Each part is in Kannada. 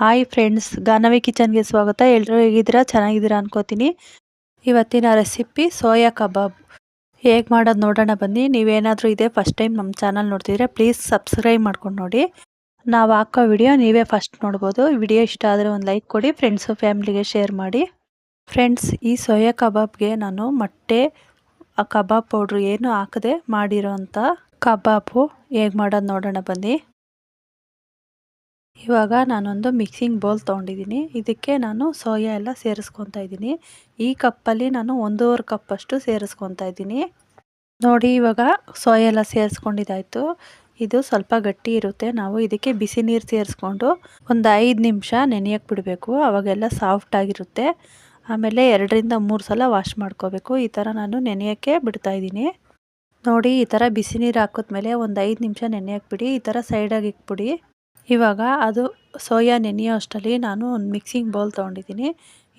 ಹಾಯ್ ಫ್ರೆಂಡ್ಸ್ ಗಾನವಿ ಕಿಚನ್ಗೆ ಸ್ವಾಗತ. ಎಲ್ಲರೂ ಹೇಗಿದ್ದೀರಾ? ಚೆನ್ನಾಗಿದ್ದೀರಾ ಅನ್ಕೋತೀನಿ. ಇವತ್ತಿನ ರೆಸಿಪಿ ಸೋಯಾ ಕಬಾಬ್. ಹೇಗೆ ಮಾಡೋದು ನೋಡೋಣ ಬನ್ನಿ. ನೀವೇನಾದರೂ ಇದೆ ಫಸ್ಟ್ ಟೈಮ್ ನಮ್ಮ ಚಾನಲ್ ನೋಡ್ತಿದ್ರೆ ಪ್ಲೀಸ್ ಸಬ್ಸ್ಕ್ರೈಬ್ ಮಾಡ್ಕೊಂಡು ನೋಡಿ. ನಾವು ಹಾಕೋ ವಿಡಿಯೋ ನೀವೇ ಫಸ್ಟ್ ನೋಡ್ಬೋದು. ವಿಡಿಯೋ ಇಷ್ಟ ಆದರೆ ಒಂದು ಲೈಕ್ ಕೊಡಿ ಫ್ರೆಂಡ್ಸು ಫ್ಯಾಮ್ಲಿಗೆ ಶೇರ್ ಮಾಡಿ. ಫ್ರೆಂಡ್ಸ್ ಈ ಸೋಯಾ ಕಬಾಬ್ಗೆ ನಾನು ಮೊಟ್ಟೆ, ಆ ಕಬಾಬ್ ಪೌಡ್ರು ಏನು ಹಾಕದೆ ಮಾಡಿರೋಂಥ ಕಬಾಬು ಹೇಗೆ ಮಾಡೋದು ನೋಡೋಣ ಬನ್ನಿ. ಇವಾಗ ನಾನೊಂದು ಮಿಕ್ಸಿಂಗ್ ಬೌಲ್ ತೊಗೊಂಡಿದ್ದೀನಿ. ಇದಕ್ಕೆ ನಾನು ಸೋಯಾ ಎಲ್ಲ ಸೇರಿಸ್ಕೊತಾ ಇದ್ದೀನಿ. ಈ ಕಪ್ಪಲ್ಲಿ ನಾನು ಒಂದೂವರೆ ಕಪ್ಪಷ್ಟು ಸೇರಿಸ್ಕೊತಾ ಇದ್ದೀನಿ. ನೋಡಿ, ಇವಾಗ ಸೋಯಾ ಎಲ್ಲ ಸೇರಿಸ್ಕೊಂಡಿದ್ದಾಯಿತು. ಇದು ಸ್ವಲ್ಪ ಗಟ್ಟಿ ಇರುತ್ತೆ. ನಾವು ಇದಕ್ಕೆ ಬಿಸಿ ನೀರು ಸೇರಿಸ್ಕೊಂಡು ಒಂದು ಐದು ನಿಮಿಷ ನೆನೆಯಕ್ಕೆ ಬಿಡಬೇಕು. ಅವಾಗೆಲ್ಲ ಸಾಫ್ಟ್ ಆಗಿರುತ್ತೆ. ಆಮೇಲೆ ಎರಡರಿಂದ ಮೂರು ಸಲ ವಾಶ್ ಮಾಡ್ಕೋಬೇಕು. ಈ ಥರ ನಾನು ನೆನೆಯೋಕ್ಕೆ ಬಿಡ್ತಾಯಿದ್ದೀನಿ ನೋಡಿ, ಈ ಥರ ಬಿಸಿ ನೀರು ಹಾಕಿದ್ಮೇಲೆ ಒಂದು ಐದು ನಿಮಿಷ ನೆನೆಯಕ್ಕೆ ಬಿಡಿ. ಈ ಥರ ಸೈಡಾಗಿ ಇಕ್ಬಿಡಿ. ಇವಾಗ ಅದು ಸೋಯಾ ನೆನೆಯೋ ಅಷ್ಟರಲ್ಲಿ ನಾನು ಒಂದು ಮಿಕ್ಸಿಂಗ್ ಬೌಲ್ ತೊಗೊಂಡಿದ್ದೀನಿ.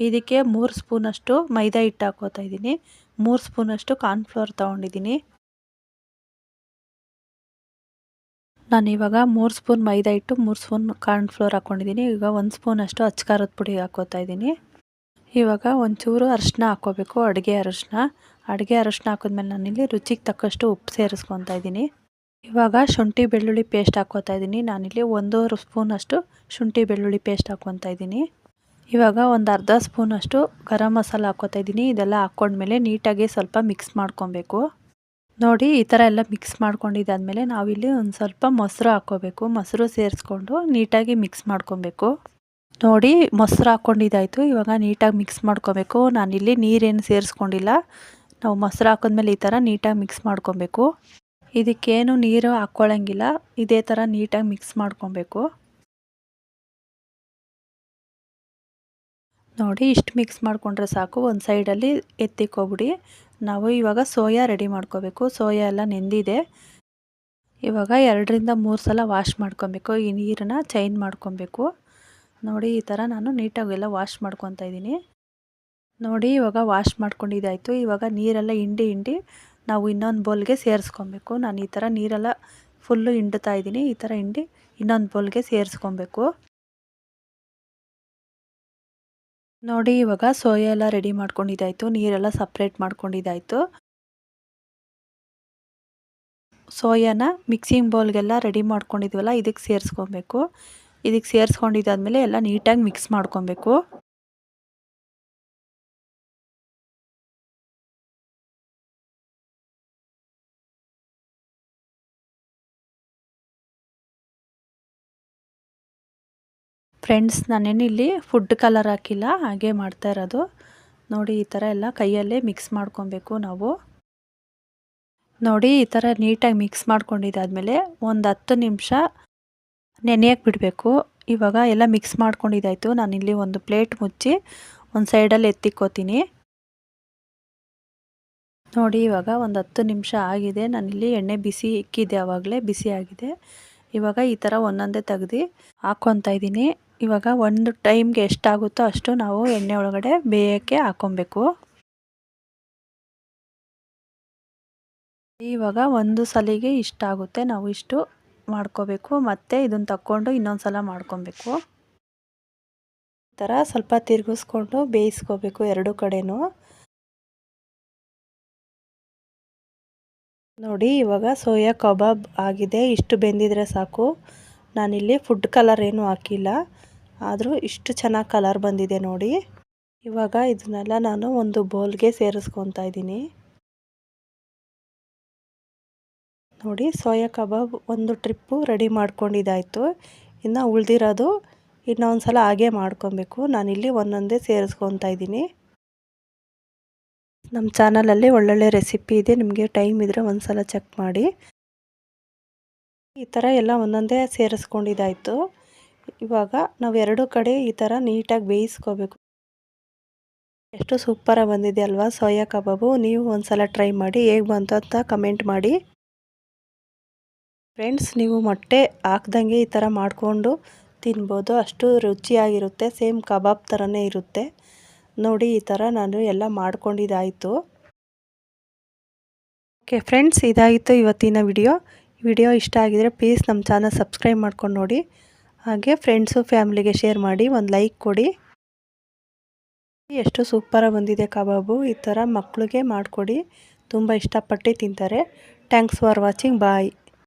ಇದಕ್ಕೆ ಮೂರು ಸ್ಪೂನಷ್ಟು ಮೈದಾ ಹಿಟ್ಟು ಹಾಕೋತಾ ಇದ್ದೀನಿ. ಮೂರು ಸ್ಪೂನಷ್ಟು ಕಾರ್ನ್ಫ್ಲೋರ್ ತೊಗೊಂಡಿದ್ದೀನಿ. ನಾನು ಇವಾಗ ಮೂರು ಸ್ಪೂನ್ ಮೈದಾ ಹಿಟ್ಟು, ಮೂರು ಸ್ಪೂನ್ ಕಾರ್ನ್ಫ್ಲೋರ್ ಹಾಕ್ಕೊಂಡಿದ್ದೀನಿ. ಈಗ ಒಂದು ಸ್ಪೂನಷ್ಟು ಅಚ್ಕಾರದ ಪುಡಿ ಹಾಕೋತಾ ಇದ್ದೀನಿ. ಇವಾಗ ಒಂಚೂರು ಅರಿಶಿನ ಹಾಕ್ಕೋಬೇಕು, ಅಡುಗೆ ಅರಿಶಿನ ಅಡುಗೆ ಅರಿಶಿನ ಹಾಕಿದ್ಮೇಲೆ ನಾನಿಲ್ಲಿ ರುಚಿಗೆ ತಕ್ಕಷ್ಟು ಉಪ್ಪು ಸೇರಿಸ್ಕೊತಾ ಇದ್ದೀನಿ. ಇವಾಗ ಶುಂಠಿ, ಬೆಳ್ಳುಳ್ಳಿ ಪೇಸ್ಟ್ ಹಾಕ್ಕೋತಾ ಇದ್ದೀನಿ. ನಾನಿಲ್ಲಿ ಒಂದೂವರೆ ಸ್ಪೂನಷ್ಟು ಶುಂಠಿ, ಬೆಳ್ಳುಳ್ಳಿ ಪೇಸ್ಟ್ ಹಾಕ್ಕೊತಾ ಇದ್ದೀನಿ. ಇವಾಗ ಒಂದು ಅರ್ಧ ಸ್ಪೂನಷ್ಟು ಗರಂ ಮಸಾಲ ಹಾಕ್ಕೋತಾ ಇದ್ದೀನಿ. ಇದೆಲ್ಲ ಹಾಕ್ಕೊಂಡ್ಮೇಲೆ ನೀಟಾಗಿ ಸ್ವಲ್ಪ ಮಿಕ್ಸ್ ಮಾಡ್ಕೊಬೇಕು. ನೋಡಿ, ಈ ಥರ ಎಲ್ಲ ಮಿಕ್ಸ್ ಮಾಡ್ಕೊಂಡಿದ್ದಾದಮೇಲೆ ನಾವಿಲ್ಲಿ ಒಂದು ಸ್ವಲ್ಪ ಮೊಸರು ಹಾಕ್ಕೋಬೇಕು ಮೊಸರು ಸೇರಿಸ್ಕೊಂಡು ನೀಟಾಗಿ ಮಿಕ್ಸ್ ಮಾಡ್ಕೊಬೇಕು. ನೋಡಿ, ಮೊಸರು ಹಾಕ್ಕೊಂಡಿದ್ದಾಯಿತು. ಇವಾಗ ನೀಟಾಗಿ ಮಿಕ್ಸ್ ಮಾಡ್ಕೊಬೇಕು. ನಾನಿಲ್ಲಿ ನೀರೇನು ಸೇರಿಸ್ಕೊಂಡಿಲ್ಲ. ನಾವು ಮೊಸರು ಹಾಕಿದ್ಮೇಲೆ ಈ ಥರ ನೀಟಾಗಿ ಮಿಕ್ಸ್ ಮಾಡ್ಕೊಬೇಕು. ಇದಕ್ಕೇನು ನೀರು ಹಾಕ್ಕೊಳ್ಳಂಗಿಲ್ಲ ಇದೇ ಥರ ನೀಟಾಗಿ ಮಿಕ್ಸ್ ಮಾಡ್ಕೊಬೇಕು. ನೋಡಿ ಇಷ್ಟು ಮಿಕ್ಸ್ ಮಾಡಿಕೊಂಡ್ರೆ ಸಾಕು. ಒಂದು ಸೈಡಲ್ಲಿ ಎತ್ತಿಕ್ಕೋಬಿಡಿ ನಾವು ಇವಾಗ ಸೋಯಾ ರೆಡಿ ಮಾಡ್ಕೋಬೇಕು. ಸೋಯಾ ಎಲ್ಲ ನೆಂದಿದೆ. ಇವಾಗ ಎರಡರಿಂದ ಮೂರು ಸಲ ವಾಶ್ ಮಾಡ್ಕೊಬೇಕು. ಈ ನೀರನ್ನ ಚೈನ್ ಮಾಡ್ಕೊಬೇಕು. ನೋಡಿ ಈ ಥರ ನಾನು ನೀಟಾಗಿ ಎಲ್ಲ ವಾಶ್ ಮಾಡ್ಕೊತಾ ಇದ್ದೀನಿ. ನೋಡಿ ಇವಾಗ ವಾಶ್ ಮಾಡ್ಕೊಂಡಿದ್ದಾಯಿತು. ಇವಾಗ ನೀರೆಲ್ಲ ಹಿಂಡಿ ಹಿಂಡಿ ನಾವು ಇನ್ನೊಂದು ಬೌಲ್ಗೆ ಸೇರಿಸ್ಕೊಬೇಕು. ನಾನು ಈ ಥರ ನೀರೆಲ್ಲ ಫುಲ್ಲು ಹಿಂಡ್ತಾ ಇದ್ದೀನಿ. ಈ ಥರ ಹಿಂಡಿ ಇನ್ನೊಂದು ಬೌಲ್ಗೆ ಸೇರಿಸ್ಕೊಬೇಕು. ನೋಡಿ, ಇವಾಗ ಸೋಯಾ ಎಲ್ಲ ರೆಡಿ ಮಾಡ್ಕೊಂಡಿದ್ದಾಯಿತು. ನೀರೆಲ್ಲ ಸಪ್ರೇಟ್ ಮಾಡ್ಕೊಂಡಿದ್ದಾಯಿತು. ಸೋಯಾನ ಮಿಕ್ಸಿಂಗ್ ಬೌಲ್ಗೆಲ್ಲ ರೆಡಿ ಮಾಡ್ಕೊಂಡಿದ್ವಲ್ಲ, ಇದಕ್ಕೆ ಸೇರಿಸ್ಕೊಬೇಕು. ಇದಕ್ಕೆ ಸೇರಿಸ್ಕೊಂಡಿದ್ದಾದ್ಮೇಲೆ ಎಲ್ಲ ನೀಟಾಗಿ ಮಿಕ್ಸ್ ಮಾಡ್ಕೊಬೇಕು. ಫ್ರೆಂಡ್ಸ್ ನಾನೇನಿಲ್ಲಿ ಫುಡ್ ಕಲರ್ ಹಾಕಿಲ್ಲ, ಹಾಗೆ ಮಾಡ್ತಾ ಇರೋದು. ನೋಡಿ, ಈ ಥರ ಎಲ್ಲ ಕೈಯಲ್ಲೇ ಮಿಕ್ಸ್ ಮಾಡ್ಕೊಬೇಕು ನಾವು. ನೋಡಿ, ಈ ಥರ ನೀಟಾಗಿ ಮಿಕ್ಸ್ ಮಾಡ್ಕೊಂಡಿದ್ದಾದಮೇಲೆ ಒಂದು ಹತ್ತು ನಿಮಿಷ ನೆನೆಯಕ್ಕೆ ಬಿಡಬೇಕು. ಇವಾಗ ಎಲ್ಲ ಮಿಕ್ಸ್ ಮಾಡ್ಕೊಂಡಿದ್ದಾಯಿತು. ನಾನಿಲ್ಲಿ ಒಂದು ಪ್ಲೇಟ್ ಮುಚ್ಚಿ ಒಂದು ಸೈಡಲ್ಲಿ ಎತ್ತಿಕ್ಕೋತೀನಿ. ನೋಡಿ, ಇವಾಗ ಒಂದು ಹತ್ತು ನಿಮಿಷ ಆಗಿದೆ. ನಾನಿಲ್ಲಿ ಎಣ್ಣೆ ಬಿಸಿ ಇಕ್ಕಿದ್ದೆ ಆವಾಗಲೇ ಬಿಸಿ ಆಗಿದೆ. ಇವಾಗ ಈ ಥರ ಒಂದೊಂದೇ ತೆಗ್ದು ಹಾಕ್ಕೊತಾ ಇದ್ದೀನಿ. ಇವಾಗ ಒಂದು ಟೈಮ್ಗೆ ಎಷ್ಟಾಗುತ್ತೋ ಅಷ್ಟು ನಾವು ಎಣ್ಣೆ ಒಳಗಡೆ ಬೇಯೋಕ್ಕೆ ಹಾಕ್ಕೊಬೇಕು ಇವಾಗ ಒಂದು ಸಲಿಗೆ ಇಷ್ಟ ಆಗುತ್ತೆ, ನಾವು ಇಷ್ಟು ಮಾಡ್ಕೋಬೇಕು. ಮತ್ತು ಇದನ್ನು ತಕ್ಕೊಂಡು ಇನ್ನೊಂದು ಸಲ ಮಾಡ್ಕೊಬೇಕು. ಈ ಥರ ಸ್ವಲ್ಪ ತಿರುಗಿಸ್ಕೊಂಡು ಬೇಯಿಸ್ಕೋಬೇಕು ಎರಡು ಕಡೆನೂ. ನೋಡಿ, ಇವಾಗ ಸೋಯಾ ಕಬಾಬ್ ಆಗಿದೆ. ಇಷ್ಟು ಬೆಂದಿದ್ರೆ ಸಾಕು. ನಾನಿಲ್ಲಿ ಫುಡ್ ಕಲರ್ ಏನೂ ಹಾಕಿಲ್ಲ. ಆದರೂ ಇಷ್ಟು ಚೆನ್ನಾಗಿ ಕಲರ್ ಬಂದಿದೆ ನೋಡಿ. ಇವಾಗ ಇದನ್ನೆಲ್ಲ ನಾನು ಒಂದು ಬೌಲ್ಗೆ ಸೇರಿಸ್ಕೊತಾ ಇದ್ದೀನಿ. ನೋಡಿ, ಸೋಯಾ ಕಬಾಬ್ ಒಂದು ಟ್ರಿಪ್ಪು ರೆಡಿ ಮಾಡ್ಕೊಂಡಿದ್ದಾಯಿತು. ಇನ್ನು ಉಳಿದಿರೋದು ಇನ್ನೊಂದು ಸಲ ಹಾಗೆ ಮಾಡ್ಕೊಬೇಕು. ನಾನಿಲ್ಲಿ ಒಂದೊಂದೇ ಸೇರಿಸ್ಕೊತಾ ಇದ್ದೀನಿ. ನಮ್ಮ ಚಾನಲಲ್ಲಿ ಒಳ್ಳೊಳ್ಳೆ ರೆಸಿಪಿ ಇದೆ. ನಿಮಗೆ ಟೈಮ್ ಇದ್ದರೆ ಒಂದು ಸಲ ಚೆಕ್ ಮಾಡಿ. ಈ ಥರ ಎಲ್ಲ ಒಂದೊಂದೇ ಸೇರಿಸ್ಕೊಂಡಿದ್ದಾಯಿತು. ಇವಾಗ ನಾವು ಎರಡು ಕಡೆ ಈ ಥರ ನೀಟಾಗಿ ಬೇಯಿಸ್ಕೋಬೇಕು. ಎಷ್ಟು ಸೂಪರಾಗಿ ಬಂದಿದೆ ಅಲ್ವಾ ಸೋಯಾ ಕಬಾಬು? ನೀವು ಒಂದು ಸಲ ಟ್ರೈ ಮಾಡಿ, ಹೇಗೆ ಬಂತು ಅಂತ ಕಮೆಂಟ್ ಮಾಡಿ. ಫ್ರೆಂಡ್ಸ್, ನೀವು ಮೊಟ್ಟೆ ಹಾಕ್ದಂಗೆ ಈ ಥರ ಮಾಡಿಕೊಂಡು ತಿನ್ಬೋದು. ಅಷ್ಟು ರುಚಿಯಾಗಿರುತ್ತೆ, ಸೇಮ್ ಕಬಾಬ್ ಥರನೇ ಇರುತ್ತೆ. ನೋಡಿ, ಈ ಥರ ನಾನು ಎಲ್ಲ ಮಾಡ್ಕೊಂಡಿದ್ದಾಯಿತು. ಓಕೆ ಫ್ರೆಂಡ್ಸ್, ಇದಾಯಿತು ಇವತ್ತಿನ ವಿಡಿಯೋ. ವಿಡಿಯೋ ಇಷ್ಟ ಆಗಿದರೆ ಪ್ಲೀಸ್ ನಮ್ಮ ಚಾನಲ್ ಸಬ್ಸ್ಕ್ರೈಬ್ ಮಾಡ್ಕೊಂಡು ನೋಡಿ. ಹಾಗೆ ಫ್ರೆಂಡ್ಸು ಫ್ಯಾಮಿಲಿಗೆ ಶೇರ್ ಮಾಡಿ, ಒಂದು ಲೈಕ್ ಕೊಡಿ. ಎಷ್ಟು ಸೂಪರಾಗಿ ಬಂದಿದೆ ಕಬಾಬು, ಈ ಥರ ಮಕ್ಕಳಿಗೆ ಮಾಡಿಕೊಡಿ. ತುಂಬ ಇಷ್ಟಪಟ್ಟು ತಿಂತಾರೆ. Thanks for watching bye